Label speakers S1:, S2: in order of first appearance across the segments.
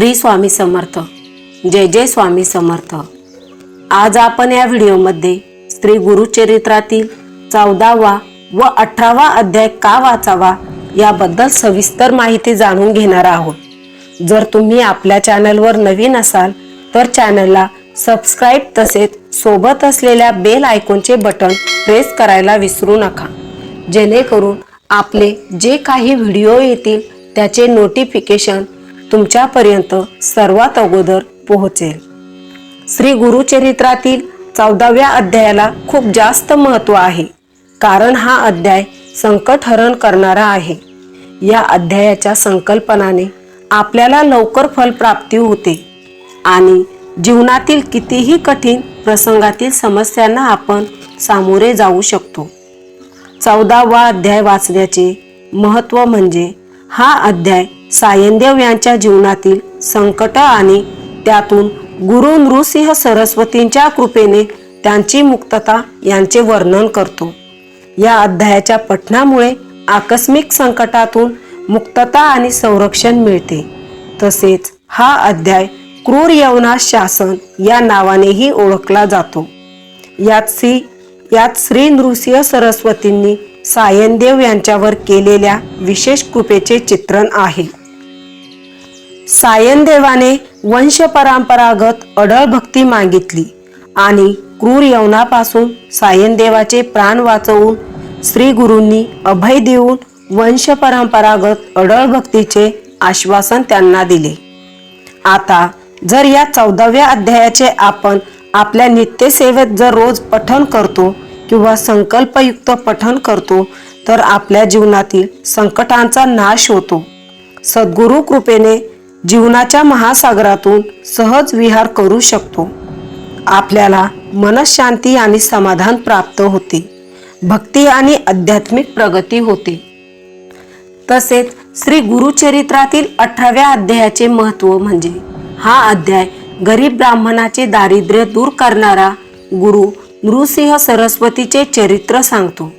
S1: श्री स्वामी समर्थ. जय जय स्वामी समर्थ. आज आपण या व्हिडिओमध्ये स्त्री गुरुचरित्रातील चौदावा व अठरावा अध्याय का वाचावा याबद्दल सविस्तर माहिती जाणून घेणार आहोत. जर तुम्ही आपल्या चॅनलवर नवीन असाल तर चॅनलला सबस्क्राईब तसेच सोबत असलेल्या बेल आयकॉनचे बटन प्रेस करायला विसरू नका. जेणेकरून आपले जे काही व्हिडिओ येतील त्याचे नोटिफिकेशन तुमच्यापर्यंत सर्वात अगोदर पोहोचेल. श्री गुरुचरित्रातील चौदाव्या अध्यायाला खूप जास्त महत्त्व आहे. कारण हा अध्याय संकटहरण करणारा आहे. या अध्यायाच्या संकल्पनाने आपल्याला लवकर फलप्राप्ती होते. आणि जीवनातील कितीही कठीण प्रसंगातील समस्यांना आपण सामोरे जाऊ शकतो. चौदावा अध्याय वाचण्याचे महत्त्व म्हणजे हा अध्याय सायनदेव यांच्या जीवनातील संकट आणि त्यातून गुरु नृसिंह सरस्वतींच्या कृपेने त्यांची मुक्तता यांचे वर्णन करतो. या अध्यायाच्या पठणामुळे आकस्मिक संकटातून मुक्तता आणि संरक्षण मिळते. तसेच हा अध्याय क्रूर यवनाश शासन या नावानेही ओळखला जातो. यात श्री यात श्री नृसिंह सरस्वतींनी सायनदेव यांच्यावर केलेल्या विशेष कृपेचे चित्रण आहे. सायनदेवाने वंश परंपरागत अडळ भक्ती मागितली आणि क्रूर यवनापासून सायनदेवाचे प्राण वाचवून श्री गुरूंनी अभय देऊन वंश परंपरागत अडळ भक्तीचे आश्वासन त्यांना दिले. आता जर या चौदाव्या अध्यायाचे आपण आपल्या नित्यसेवेत जर रोज पठन करतो किंवा संकल्पयुक्त पठन करतो तर आपल्या जीवनातील संकटांचा नाश होतो. सद्गुरु कृपेने जीवनाच्या महासागरातून सहज विहार करू शकतो. आपल्याला मनशांती आणि समाधान प्राप्त होते. भक्ती आणि आध्यात्मिक प्रगती होते. तसेच श्री गुरुचरित्रातील अठराव्या अध्यायाचे महत्त्व म्हणजे हा अध्याय गरीब ब्राह्मणाचे दारिद्र्य दूर करणारा गुरु नृसिंह सरस्वतीचे चरित्र सांगतो.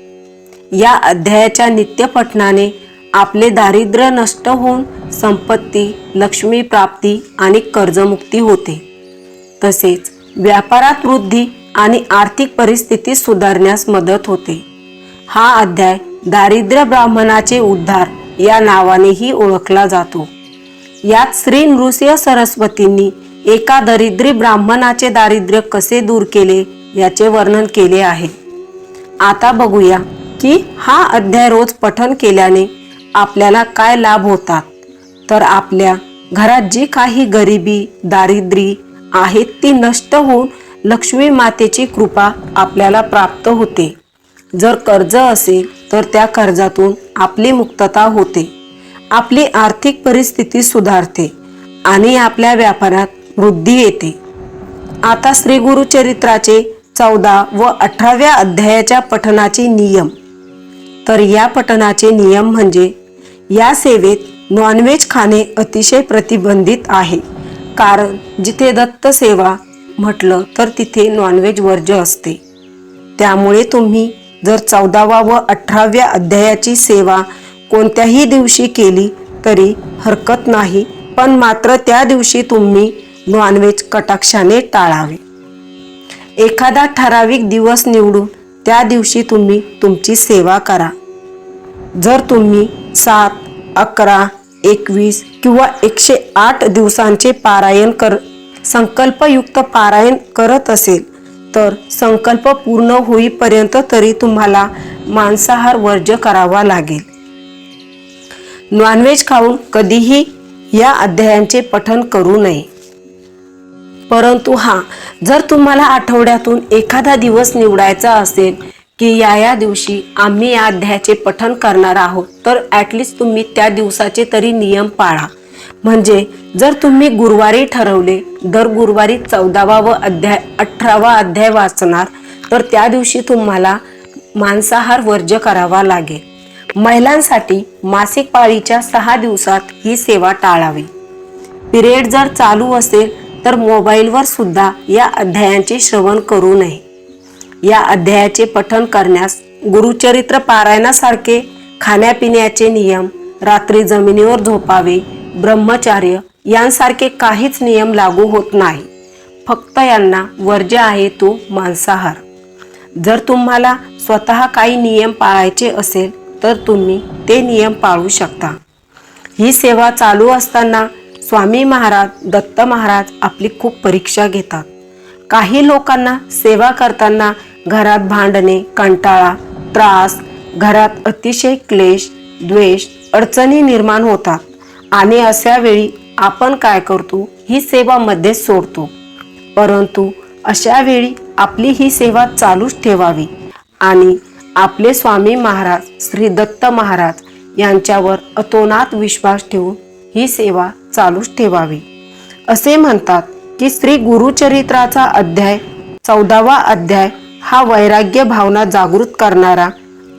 S1: या अध्यायाच्या नित्यपठणाने आपले दारिद्र्य नष्ट होऊन संपत्ती लक्ष्मी प्राप्ती आणि कर्जमुक्ती होते. तसेच व्यापारात वृद्धी आणि आर्थिक परिस्थिती सुधारण्यास मदत होते. हा अध्याय दारिद्र्य ब्राह्मणाचे उद्धार या नावानेही ओळखला जातो. यात श्री नृसिंह सरस्वतींनी एका दरिद्री ब्राह्मणाचे दारिद्र्य कसे दूर केले याचे वर्णन केले आहे. आता बघूया की हा अध्याय रोज पठन केल्याने आपल्याला काय लाभ होतात? तर आपल्या घरात जी काही गरिबी दारिद्र्य आहेत ती नष्ट होऊन लक्ष्मी मातेची कृपा आपल्याला प्राप्त होते. जर कर्ज असेल तर त्या कर्जातून आपली मुक्तता होते. आपली आर्थिक परिस्थिती सुधारते आणि आपल्या व्यापारात वृद्धी येते. आता श्री गुरुचरित्राचे चौदा व अठराव्या अध्यायाच्या पठनाचे नियम. तर या पठनाचे नियम म्हणजे या सेवेत नॉनव्हेज खाणे अतिशय प्रतिबंधित आहे. कारण जिथे दत्त सेवा म्हटलं तर तिथे नॉनव्हेज वर्ज्य असते. त्यामुळे तुम्ही जर चौदावा व अठराव्या अध्यायाची सेवा कोणत्याही दिवशी केली तरी हरकत नाही. पण मात्र त्या दिवशी तुम्ही नॉनव्हेज कटाक्षाने टाळावे. एखादा ठराविक दिवस निवडून त्या दिवशी तुम्ही तुमची सेवा करा. जर तुम्ही सात अकरा एकवीस किंवा एकशे आठ दिवसांचे पारायण कर संकल्पयुक्त पारायण करत असेल तर संकल्प पूर्ण होईपर्यंत तरी तुम्हाला मांसाहार वर्ज्य करावा लागेल. नॉनव्हेज खाऊन कधीही या अध्यायांचे पठन करू नये. परंतु हा जर तुम्हाला आठवड्यातून एखादा दिवस निवडायचा असेल की या या दिवशी आम्ही या अध्यायाचे पठन करणार आहोत. तर ॲटलिस्ट तुम्ही त्या दिवसाचे तरी नियम पाळा. म्हणजे जर तुम्ही गुरुवारी ठरवले दर गुरुवारी चौदावा व अध्याय अठरावा अध्याय वाचणार तर त्या दिवशी तुम्हाला मांसाहार वर्ज्य करावा लागेल. महिलांसाठी मासिक पाळीच्या सहा दिवसात ही सेवा टाळावी. पिरियड जर चालू असेल तर मोबाईलवर सुद्धा या अध्यायांचे श्रवण करू नये. या अध्यायाचे पठन करण्यास गुरुचरित्र पारायणासारखे खाण्यापिण्याचे नियम रात्री जमिनीवर झोपावे ब्रह्मचार्य यांसारखे काहीच नियम लागू होत नाही. फक्त यांना वर्ज्य आहे तो मांसाहार. जर तुम्हाला स्वतः काही नियम पाळायचे असेल तर तुम्ही ते नियम पाळू शकता. ही सेवा चालू असताना स्वामी महाराज दत्त महाराज आपली खूप परीक्षा घेतात. काही लोकांना सेवा करताना घरात भांडणे कंटाळा त्रास घरात अतिशय क्लेश द्वेष अडचणी निर्माण होतात. आणि अशा वेळी आपण काय करतो? ही सेवा मध्येच सोडतो. परंतु अशा वेळी आपली ही सेवा चालूच ठेवावी. आणि आपले स्वामी महाराज श्री दत्त महाराज यांच्यावर अतोनात विश्वास ठेवून ही सेवा चालूच ठेवावी. असे म्हणतात की स्त्री गुरुचरित्राचा अध्याय चौदावा अध्याय हा वैराग्य भावना जागृत करणारा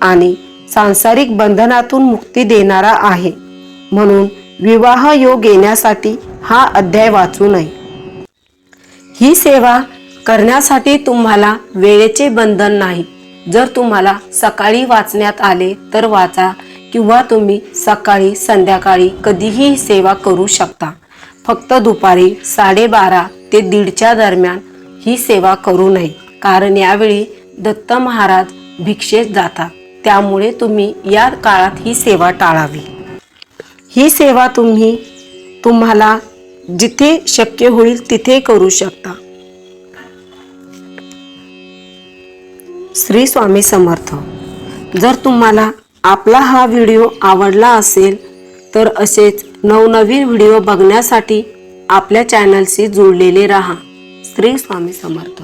S1: आणि सांसारिक बंधनातून मुक्ती देणारा आहे. म्हणून विवाह योग येण्यासाठी हा अध्याय वाचू नये. ही सेवा करण्यासाठी तुम्हाला वेळेचे बंधन नाही. जर तुम्हाला सकाळी वाचण्यात आले तर वाचा किंवा तुम्ही सकाळी संध्याकाळी कधीही सेवा करू शकता. फक्त दुपारी साडेबारा ते दीडच्या दरम्यान ही सेवा करू नये. कारण यावेळी दत्त महाराज भिक्षेत जातात. त्यामुळे तुम्ही या काळात ही सेवा टाळावी. ही सेवा तुम्ही तुम्हाला जिथे शक्य होईल तिथे करू शकता. श्री स्वामी समर्थ. जर तुम्हाला आपला हा व्हिडिओ आवडला असेल तर असेच नवनवीन व्हिडिओ बघण्यासाठी आपल्या चॅनलशी जोडलेले राहा. श्री स्वामी समर्थ.